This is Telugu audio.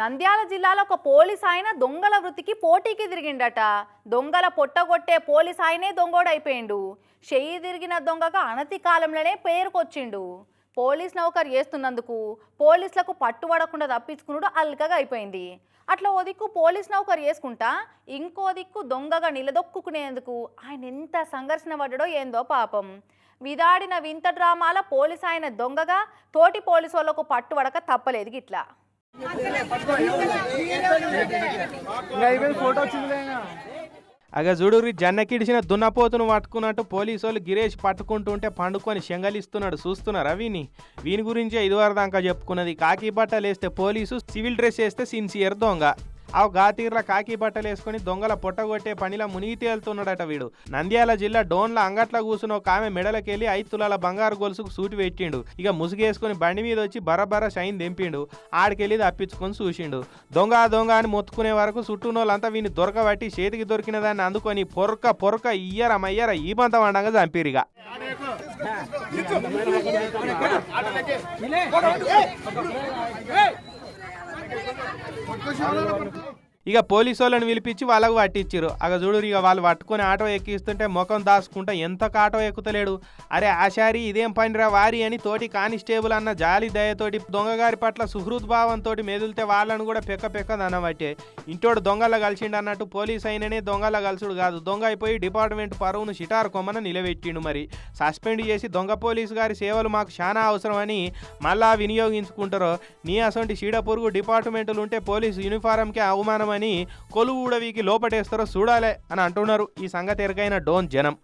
నంద్యాల జిల్లాలో ఒక పోలీస్ ఆయన దొంగల వృత్తికి పోటీకి తిరిగిండట. దొంగల పొట్టగొట్టే పోలీస్ ఆయనే దొంగోడైపోయిండు. చెయ్యి తిరిగిన దొంగగా అనతి కాలంలోనే పేరుకొచ్చిండు. పోలీస్ నౌకరు చేస్తున్నందుకు పోలీసులకు పట్టుబడకుండా తప్పించుకున్నాడు అల్కగా అయిపోయింది. అట్లా ఓ దిక్కు పోలీస్ నౌకరు చేసుకుంటా ఇంకో దిక్కు దొంగగా నిలదొక్కునేందుకు ఆయన ఎంత సంఘర్షణ పడ్డాడో ఏందో పాపం. విదాడిన వింత డ్రామాల పోలీస్ ఆయన దొంగగా తోటి పోలీసు వాళ్ళకు పట్టుబడక తప్పలేదు గిట్లా. ఫోటో వచ్చింది అగ చూడురి జన్నకిడిచిన దున్నపోతును పట్టుకున్నట్టు పోలీసు వాళ్ళు గిరేష్ పట్టుకుంటుంటే పండుకొని శంగలిస్తున్నాడు. చూస్తున్నారా వీని? వీని గురించి ఐదు వారం చెప్పుకున్నది. కాకి బట్టలు వేస్తే పోలీసు సివిల్ డ్రెస్ వేస్తే సిన్సియర్ దొంగ. ఆ గాతీర్ల కాకి బట్టలు వేసుకొని దొంగల పొట్టగొట్టే పనిలా మునిగి తేలుతున్నాడట వీడు నంద్యాల జిల్లా డోన్ల అంగట్ల కూసున్న ఒక ఆమె మెడలకెళ్ళి ఐదు తులాల బంగారు గొలుసుకు సూటి పెట్టిండు ఇక ముసుగేసుకొని బండి మీద వచ్చి బరబర షైన్ దింపిండు ఆడికెళ్ళి తప్పించుకొని చూసిండు దొంగ దొంగ అని మొత్తుకునే వరకు చుట్టూనోళ్ళంతా వీని దొరకబట్టి చేతికి దొరికిన దాన్ని అందుకొని పొరక పొరక ఇయ్యర మయ్యర ఈ బంత వండంగా చంపిరిగా ਕੁਝ ਹੋਣਾ ਨਾ ਪੜਦਾ ఇక పోలీసు వాళ్ళని పిలిపించి వాళ్ళకు పట్టించారు అగ చూడు ఇక వాళ్ళు పట్టుకొని ఆటో ఎక్కిస్తుంటే ముఖం దాచుకుంటా ఎంత ఆటో ఎక్కుతలేడు. అరే ఆశారి ఇదేం పనిరా వారి అని తోటి కానిస్టేబుల్ అన్న జాలి దయతోటి దొంగగారి పట్ల సుహృద్భావంతో మెదిలితే వాళ్ళను కూడా పెక్క పెక్క దనబట్టే ఇంటోడు దొంగల కలిసిండు అన్నట్టు పోలీస్ అయిననే దొంగల కలుసుడు కాదు. దొంగ అయిపోయి డిపార్ట్మెంట్ పరువును షిటార్ కొమ్మన నిలబెట్టిండు మరి. సస్పెండ్ చేసి దొంగ పోలీసు గారి సేవలు మాకు చాలా అవసరమని మళ్ళా వినియోగించుకుంటారో. నీ అసొంటి షీడ పొరుగు డిపార్ట్మెంట్లు ఉంటే పోలీసు యూనిఫారంకే అవమానం అని కొలువుడవికి లోపటేస్తారో చూడాలే అని అంటున్నారు. ఈ సంగతి ఎరకైన డోన్ జనం.